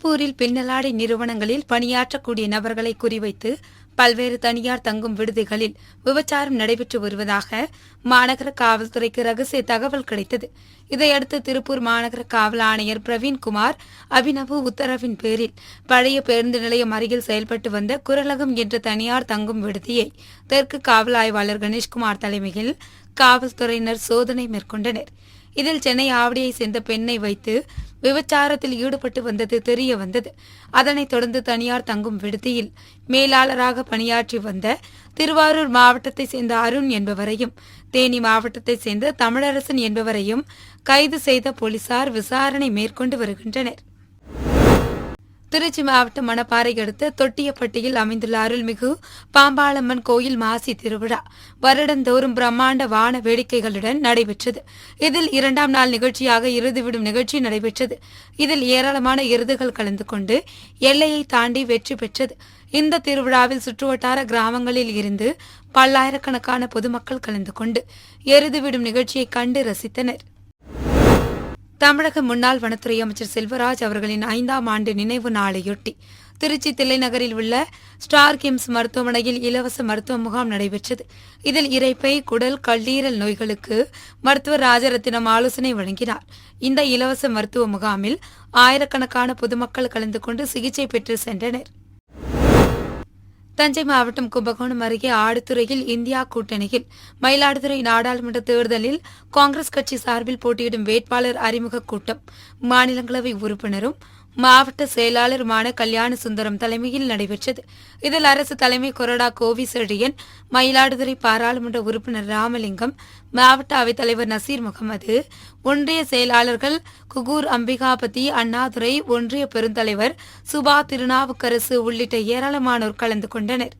சிங்கப்பூரில் பின்னலாடை நிறுவனங்களில் பணியாற்றக்கூடிய நபர்களை குறிவைத்து பல்வேறு தனியார் தங்கும் விடுதிகளில் விபச்சாரம் நடைபெற்று வருவதாக மாநகர காவல்துறைக்கு ரகசிய தகவல் கிடைத்தது. இதையடுத்து திருப்பூர் மாநகர காவல் ஆணையர் பிரவீன்குமார் அபினவு உத்தரவின் பேரில் பழைய பேருந்து நிலையம் அருகில் செயல்பட்டு வந்த குரலகம் என்ற தனியார் தங்கும் விடுதியை தெற்கு காவல் ஆய்வாளர் கணேஷ்குமார் தலைமையில் காவல்துறையினர் சோதனை மேற்கொண்டனர். இதில் சென்னை ஆவடியை சேர்ந்த பெண்ணை வைத்து விபச்சாரத்தில் ஈடுபட்டு வந்தது தெரிய வந்தது. அதனைத் தொடர்ந்து தனியார் தங்கும் விடுதியில் மேலாளராக பணியாற்றி வந்த திருவாரூர் மாவட்டத்தை சேர்ந்த அருண் என்பவரையும் தேனி மாவட்டத்தை சேர்ந்த தமிழரசன் என்பவரையும் கைது செய்த போலீசார் விசாரணை மேற்கொண்டு வருகின்றனர். திருச்சி மாவட்டம் மணப்பாறை அடுத்த தொட்டியப்பட்டியில் அமைந்துள்ள அருள்மிகு பாம்பாளம்மன் கோயில் மாசி திருவிழா வருடந்தோறும் பிரம்மாண்ட வான வேடிக்கைகளுடன் நடைபெற்றது. இதில் இரண்டாம் நாள் நிகழ்ச்சியாக இறுதிவிடும் நிகழ்ச்சி நடைபெற்றது. இதில் ஏராளமான எருதுகள் கலந்து கொண்டு எல்லையை தாண்டி வெற்றி பெற்றது. இந்த திருவிழாவில் சுற்றுவட்டார கிராமங்களில் இருந்து பல்லாயிரக்கணக்கான பொதுமக்கள் கலந்து கொண்டு எருது விடும் நிகழ்ச்சியை கண்டு ரசித்தனர். தமிழக முன்னாள் வனத்துறை அமைச்சர் செல்வராஜ் அவர்களின் ஐந்தாம் ஆண்டு நினைவு நாளையொட்டி திருச்சி தில்லைநகரில் உள்ள ஸ்டார் கிம்ஸ் மருத்துவமனையில் இலவச மருத்துவ முகாம் நடைபெற்றது. இதில் இறைப்பை குடல் கல்லீரல் நோய்களுக்கு மருத்துவர் ராஜரத்தினம் ஆலோசனை வழங்கினார். இந்த இலவச மருத்துவ முகாமில் ஆயிரக்கணக்கான பொதுமக்கள் கலந்து கொண்டு சிகிச்சை பெற்று சென்றனர். தஞ்சை மாவட்டம் கும்பகோணம் அருகே ஆடுதுறையில் இந்தியா கூட்டணியில் மயிலாடுதுறை நாடாளுமன்ற தேர்தலில் காங்கிரஸ் கட்சி சார்பில் போட்டியிடும் வேட்பாளர் அறிமுக கூட்டம். மாநிலங்களவை உறுப்பினரும் மாவட்ட செயலாளருமான கல்யாண சுந்தரம் தலைமையில் நடைபெற்றது. இதில் அரசு தலைமை கொறடா கோவி செழியன் மயிலாடுதுறை பாராளுமன்ற உறுப்பினர் ராமலிங்கம் மாவட்ட அவைத்தலைவர் நசீர் முகமது ஒன்றிய செயலாளர்கள் குகூர் அம்பிகாபதி அண்ணாதுரை ஒன்றிய பெருந்தலைவர் சுபா திருநாவுக்கரசு உள்ளிட்ட ஏராளமானோர் கலந்து கொண்டனர்.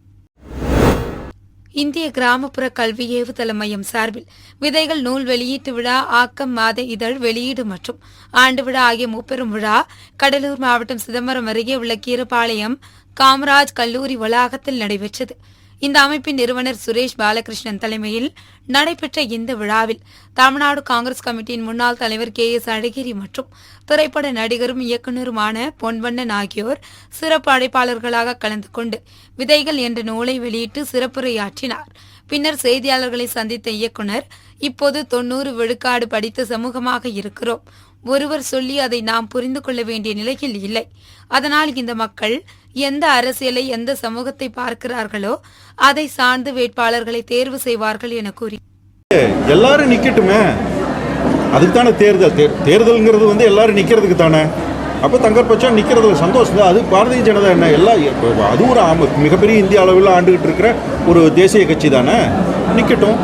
இந்திய கிராமப்புற கல்வி ஏவுதள மையம் சார்பில் விதைகள் நூல் வெளியீட்டு விழா ஆக்கம் மாத இதழ் வெளியீடு மற்றும் ஆண்டு விழா ஆகிய முப்பெரும் விழா கடலூர் மாவட்டம் சிதம்பரம் அருகே உள்ள கீரபாளையம் காமராஜ் கல்லூரி வளாகத்தில் நடைபெற்றது. இந்த அமைப்பின் நிறுவனர் சுரேஷ் பாலகிருஷ்ணன் தலைமையில் நடைபெற்ற இந்த விழாவில் தமிழ்நாடு காங்கிரஸ் கமிட்டியின் முன்னாள் தலைவர் கே எஸ் அழகிரி மற்றும் திரைப்பட நடிகரும் இயக்குநருமான பொன்வண்ணன் ஆகியோர் சிறப்பு அழைப்பாளர்களாக கலந்து கொண்டு விதைகள் என்ற நூலை வெளியிட்டு சிறப்புரையாற்றினார். பின்னர் செய்தியாளர்களை சந்தித்த இயக்குனர் இப்போது தொன்னூறு விழுக்காடு படித்த சமூகமாக இருக்கிறோம். ஒருவர் சொல்லி அதை நாம் புரிந்து கொள்ள வேண்டிய நிலையில் இல்லை. அதனால் இந்த மக்கள் எந்த அரசியலை எந்த சமூகத்தை பார்க்கிறார்களோ அதை சார்ந்து வேட்பாளர்களை தேர்வு செய்வார்கள் என கூறி. எல்லாரும் நிக்கட்டுமே. அதுக்கு தானே தேர்தல். தே தேர்தலுங்கிறது வந்து எல்லாரும் நிற்கிறதுக்கு தானே அப்போ தங்கர் பச்சா நிற்கிறதுல சந்தோஷம் தான் அது பாரதிய ஜனதா என்ன எல்லாம் அது ஒரு ஆம மிகப்பெரிய இந்திய அளவில் ஆண்டுகிட்டு இருக்கிற ஒரு தேசிய கட்சி தானே நிற்கட்டும்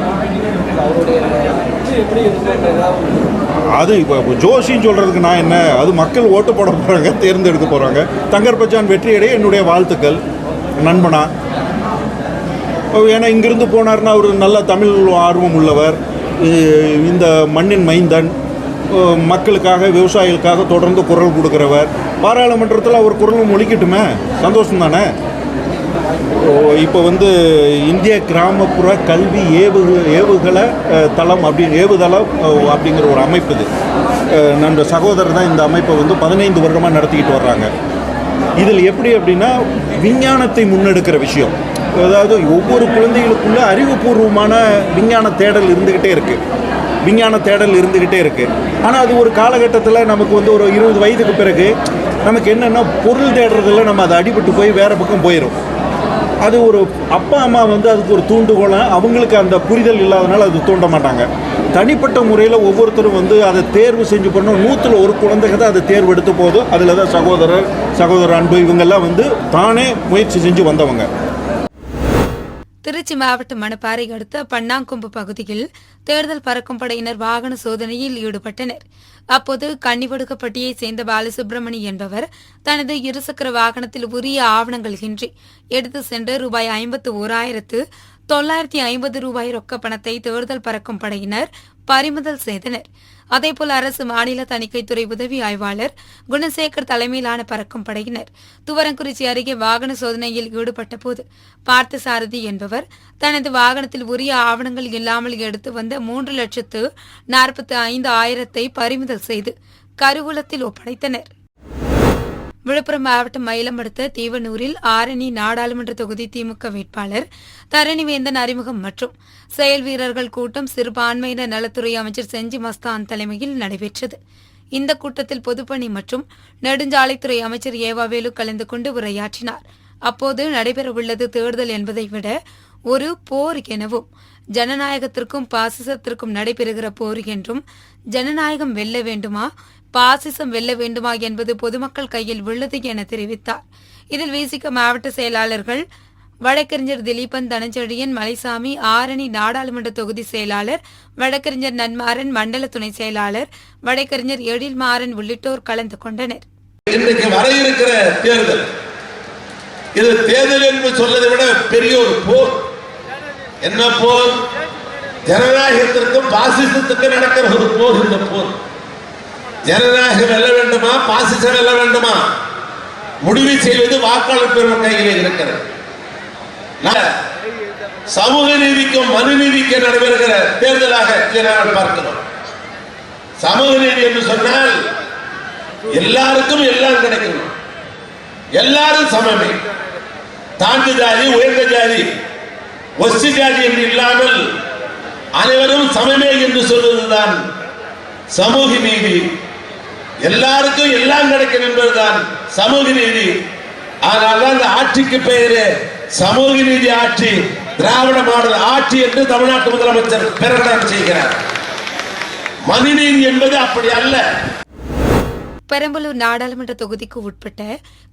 அது இப்போ ஜோஷின்னு சொல்கிறதுக்கு நான் என்ன? அது மக்கள் ஓட்டு போட போகிறாங்க தேர்ந்தெடுக்க போகிறாங்க தங்கர் பச்சான் வெற்றியடைய என்னுடைய வாழ்த்துக்கள் நண்பனா. ஏன்னா இங்கிருந்து போனார்னா அவர் நல்ல தமிழ் ஆர்வம் உள்ளவர். இந்த மண்ணின் மைந்தன். மக்களுக்காக விவசாயிகளுக்காக தொடர்ந்து குரல் கொடுக்குறவர். பாராளுமன்றத்தில் அவர் குரலும் ஒழிக்கட்டுமே சந்தோஷம் தானே இப்போ வந்து இந்திய கிராமப்புற கல்வி ஏவு ஏவுகலை தளம் அப்படி ஏவுதளம் அப்படிங்கிற ஒரு அமைப்பு இது. நம்ம சகோதரர் தான் இந்த அமைப்பை வந்து பதினைந்து வருடமாக நடத்திக்கிட்டு வர்றாங்க. இதில் எப்படி அப்படின்னா விஞ்ஞானத்தை முன்னெடுக்கிற விஷயம். அதாவது ஒவ்வொரு குழந்தைகளுக்குள்ள அறிவுபூர்வமான விஞ்ஞான தேடல் இருந்துக்கிட்டே இருக்குது விஞ்ஞான தேடல் இருந்துக்கிட்டே இருக்குது ஆனால் அது ஒரு காலகட்டத்தில் நமக்கு வந்து ஒரு இருபது வயதுக்கு பிறகு நமக்கு என்னென்னா பொருள் தேடுறதில் நம்ம அதை அடிபட்டு போய் வேறு பக்கம் போயிடும் அது ஒரு அப்பா அம்மா வந்து அதுக்கு ஒரு தூண்டுகோலை அவங்களுக்கு அந்த புரிதல் இல்லாதனால அது தூண்ட மாட்டாங்க. தனிப்பட்ட முறையில் ஒவ்வொருத்தரும் வந்து அதை தேர்வு செஞ்சு பண்ணோம் நூற்றில் ஒரு குழந்தைங்க தான் அதை தேர்வு எடுத்து போதும் அதில் தான் சகோதரர் சகோதர அன்பு இவங்கெல்லாம் வந்து தானே முயற்சி செஞ்சு வந்தவங்க. திருச்சி மாவட்டம் மணப்பாறை அடுத்த பன்னாங்கொம்பு பகுதியில் தேர்தல் பறக்கும் படையினர் வாகன சோதனையில் ஈடுபட்டனர். அப்போது கன்னிவடுகப்பட்டியைச் சேர்ந்த பாலசுப்ரமணி என்பவர் தனது இருசக்கர வாகனத்தில் உரிய ஆவணங்கள் இன்றி எடுத்து சென்று ரூபாய் ஐம்பத்து ஓராயிரத்து தொள்ளாயிரத்தி ஐம்பது ரூபாய் ரொக்க பணத்தை தேர்தல் பறக்கும் படையினர் பறிமுதல் செய்தனர். அதேபோல் அரசு மாநில தணிக்கைத்துறை உதவி ஆய்வாளர் குணசேகர் தலைமையிலான பறக்கும் படையினர். துவரங்குறிச்சி அருகே வாகன சோதனையில் ஈடுபட்ட போது பார்த்தசாரதி என்பவர் தனது வாகனத்தில் உரிய ஆவணங்கள் இல்லாமல் எடுத்து வந்த மூன்று லட்சத்து நாற்பத்தி ஐந்து ஆயிரத்தை பறிமுதல் செய்து கருவூலத்தில் ஒப்படைத்தனர். விழுப்புரம் மாவட்டம் மயிலம் அடுத்த தீவனூரில் ஆரணி நாடாளுமன்ற தொகுதி திமுக வேட்பாளர் தரணிவேந்தன் அறிமுகம் மற்றும் செயல் வீரர்கள் கூட்டம் சிறுபான்மையினர் நலத்துறை அமைச்சர் செஞ்சி மஸ்தான் தலைமையில் நடைபெற்றது. இந்த கூட்டத்தில் பொதுப்பணி மற்றும் நெடுஞ்சாலைத்துறை அமைச்சர் ஏவாவேலு கலந்து கொண்டு உரையாற்றினார். அப்போது நடைபெறவுள்ளது தேர்தல் என்பதை விட ஒரு போர் எனவும் ஜனநாயகத்திற்கும் பாசிசத்திற்கும் நடைபெறுகிற போர் என்றும் ஜனநாயகம் வெல்ல வேண்டுமா பாசிசம் வெல்ல வேண்டுமா என்பது பொதுமக்கள் கையில் உள்ளது என தெரிவித்தார். இதில் விசிக மாவட்ட செயலாளர்கள் வழக்கறிஞர் திலீபன் தனஞ்செழியன் மலைசாமி ஆரணி நாடாளுமன்ற தொகுதி செயலாளர் வழக்கறிஞர் நன்மாறன் மண்டல துணை செயலாளர் வழக்கறிஞர் எழில்மாறன் உள்ளிட்டோர் கலந்து கொண்டனர். இன்றைக்கு வர இருக்கிற தேர்தல் இது தேர்தல் என்று சொல்வதை விட பெரிய ஒரு போர். என்ன போர்? ஜனநாயகத்திற்கும் பாசிசத்துக்கும் நடக்கிற ஒரு போர் இந்த போர். ஜனநாயகம் வெல்ல வேண்டுமா? பாசிசம் வெல்ல வேண்டுமா? முடிவு செய்வது வாக்காளர் பெறும் கையில் இருக்கிறது. சமூக நீதிக்கும் மனு நீதிக்கும் நடைபெறுகிற தேர்தலாக இதை நாங்கள் பார்க்கிறோம். சமூக நீதி என்று சொன்னால் எல்லாருக்கும் எல்லாம் கிடைக்கணும் எல்லாரும் சமமே. தாழ்ந்த ஜாதி உயர்ந்த ஜாதி ஒசி ஜாதி என்று இல்லாமல் அனைவரும் சமமே என்று சொல்வதுதான் சமூக நீதி. எல்லாருக்கும் எல்லாம் கிடைக்கும் என்பதுதான் சமூக நீதி. ஆனால் அந்த ஆட்சிக்கு பெயரு சமூக நீதி ஆட்சி திராவிட மாடல் ஆட்சி என்று தமிழ்நாட்டு முதலமைச்சர் பிரகடனம் செய்கிறார். மனுநீதி என்பது அப்படி அல்ல. பெரம்பலூர் நாடாளுமன்ற தொகுதிக்கு உட்பட்ட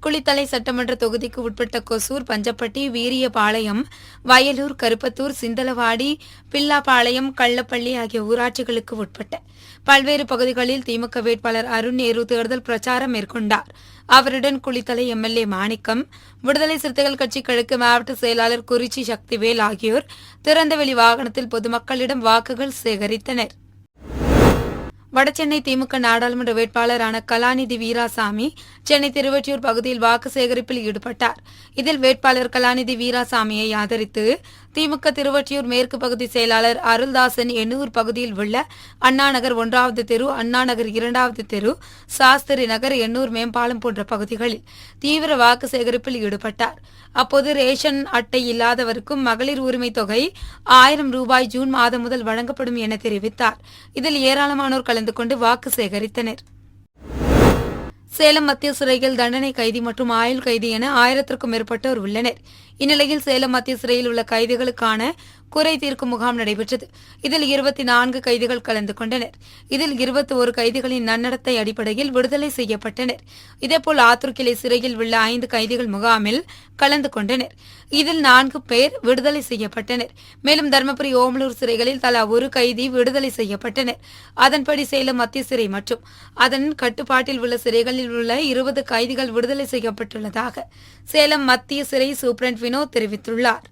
குளித்தலை சட்டமன்ற தொகுதிக்கு உட்பட்ட கொசூர் பஞ்சப்பட்டி வீரியபாளையம் வயலூர் கருப்பத்தூர் சிந்தலவாடி பில்லாபாளையம் கள்ளப்பள்ளி ஆகிய ஊராட்சிகளுக்கு உட்பட்ட பல்வேறு பகுதிகளில் திமுக வேட்பாளர் அருண் நேரு தேர்தல் பிரச்சாரம் மேற்கொண்டார். அவருடன் குளித்தலை எம்எல்ஏ மாணிக்கம் விடுதலை சிறுத்தைகள் கட்சி கிழக்கு மாவட்ட செயலாளர் குறிச்சி சக்திவேல் ஆகியோர் திறந்தவெளி வாகனத்தில் பொதுமக்களிடம் வாக்குகள் சேகரித்தனர். வடசென்னை திமுக நாடாளுமன்ற வேட்பாளரான கலாநிதி வீராசாமி சென்னை திருவொற்றியூர் பகுதியில் வாக்கு சேகரிப்பில் ஈடுபட்டார். இதில் வேட்பாளர் கலாநிதி வீராசாமியை ஆதரித்து திமுக திருவொற்றியூர் மேற்கு பகுதி செயலாளர் அருள்தாசன் எண்ணூர் பகுதியில் உள்ள அண்ணா நகர் ஒன்றாவது தெரு அண்ணாநகர் இரண்டாவது தெரு சாஸ்திரி நகர் எண்ணூர் மேம்பாலம் போன்ற பகுதிகளில் தீவிர வாக்கு சேகரிப்பில் ஈடுபட்டார். அப்போது ரேஷன் அட்டை இல்லாதவருக்கும் மகளிர் உரிமை தொகை ஆயிரம் ரூபாய் ஜூன் மாதம் முதல் வழங்கப்படும் என தெரிவித்தார். இதில் ஏராளமானோர் கலந்து கொண்டு வாக்கு சேகரித்தனர். சேலம் மத்திய சிறையில் தண்டனை கைதி மற்றும் ஆயுள் கைதி என ஆயிரத்திற்கும் மேற்பட்டோர் உள்ளனர். இந்நிலையில் சேலம் மத்திய சிறையில் உள்ள கைதிகளுக்கான குறை தீர்க்கும் முகாம் நடைபெற்றது. இதில் இருபத்தி நான்கு கைதிகள் கலந்து கொண்டனர். இதில் இருபத்தி ஒரு கைதிகளின் நன்னடத்தை அடிப்படையில் விடுதலை செய்யப்பட்டனர். இதேபோல் ஆத்தூர் கிளை சிறையில் உள்ள ஐந்து கைதிகள் முகாமில் கலந்து கொண்டனர். இதில் நான்கு பேர் விடுதலை செய்யப்பட்டனர். மேலும் தருமபுரி ஓமலூர் சிறைகளில் தலா ஒரு கைதி விடுதலை செய்யப்பட்டனர். அதன்படி சேலம் மத்திய சிறை மற்றும் அதன் கட்டுப்பாட்டில் உள்ள சிறைகளில் உள்ள இருபது கைதிகள் விடுதலை செய்யப்பட்டுள்ளதாக சேலம் மத்திய சிறை சூப்ரண்ட் வினோத் தெரிவித்துள்ளார்.